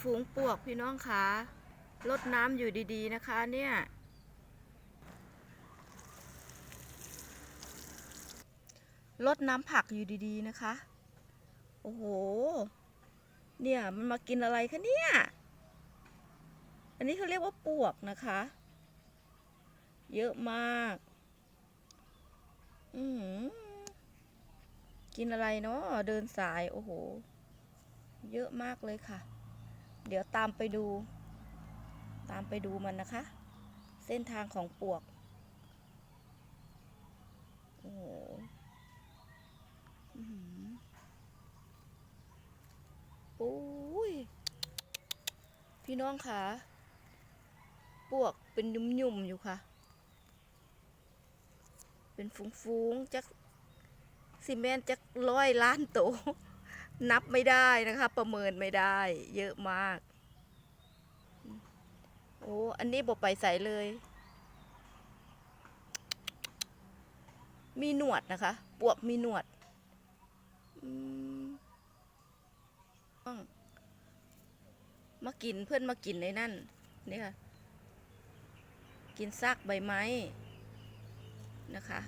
ฝูงปวกพี่น้องคะลดน้ำอยู่ดีๆนะคะ เนี่ย ลดน้ำผักอยู่ดีๆนะคะ โอ้โห เนี่ยมันมากินอะไรคะเนี่ย อันนี้เขาเรียกว่าปวกนะคะ เยอะมาก อืกินอะไรเนาะเดินสาย โอ้โห เยอะมากเลยค่ะ เดี๋ยวตามไปดู ตามไปดูมันนะคะ เส้นทางของปวก โอ้โหอื้อหือปุ้ย พี่น้องคะปวกเป็นยุ่มๆอยู่ค่ะ เป็นฟุ้งๆจักซีเมนจักร้อยล้านโต นับไม่ได้นะคะ ประเมินไม่ได้ เยอะมาก โอ้อันนี้บอกไปใสเลย มีหนวดนะคะ ปวกมีหนวดมอ้องมากินเพื่อนมากินในนั่นนี่ค่ะ กินซากใบไม้นะคะ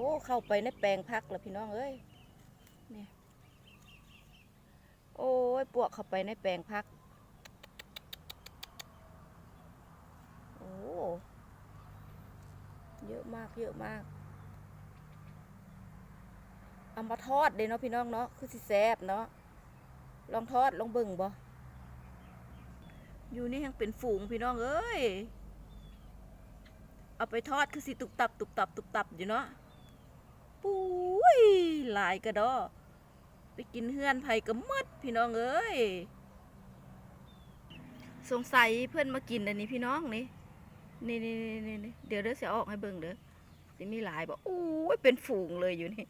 อ้เข้าไปในแปลงพักแล้วพี่น้องเอ้ยเนี่ยโอ้ยปวกเข้าไปในแปลงพักโอ้เยอะมากเยอะมากเอามาทอดเลยเนาะพี่น้องเนาะคือสิแซบเนาะลองทอดลองเบิ่งบ่อยู่นี่ยังเป็นฝูงพี่น้องเอ้ย เอาไปทอดคือสิตุบตับตุบตับตุบตับอยู่เนาะ ปุ้ยหลายกระดอ ไปกินเฮือนไผ่ก็มดพี่น้องเอ้ย สงสัยเพื่อนมากินอันนี้พี่น้องนี่ นี่นี่นี่นี่เดี๋ยวเดี๋ยวจะออกให้เบิ่งเด้อสิมีหลายบอกอู้ยเป็นฝูงเลยอยู่นี่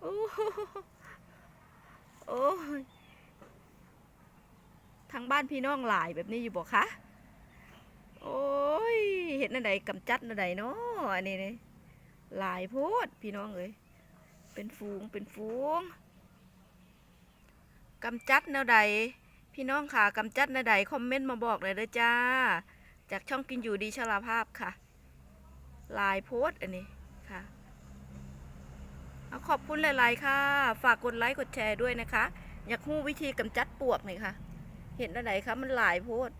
โอ้โอ้ยทางบ้านพี่น้องหลายแบบนี้อยู่บอกคะ โอ้ย เห็นอันใดกำจัดอันใดเนาะอันนี้นี่ หลายโพดพี่น้องเอ้ยเป็นฝูงเป็นฝูงกำจัดแนวใด พี่น้องค่ะกำจัดแนวใดคอมเมนต์มาบอกเลยเด้อจ้า จากช่องกินอยู่ดีชลาภาพค่ะ ลายโพสอันนี้ค่ะเอาขอบคุณหลายๆค่ะ ฝากกดไลค์กดแชร์ด้วยนะคะ อยากรู้วิธีกำจัดปวกหน่อยค่ะ เห็นอันไหนคะมันหลายโพสต์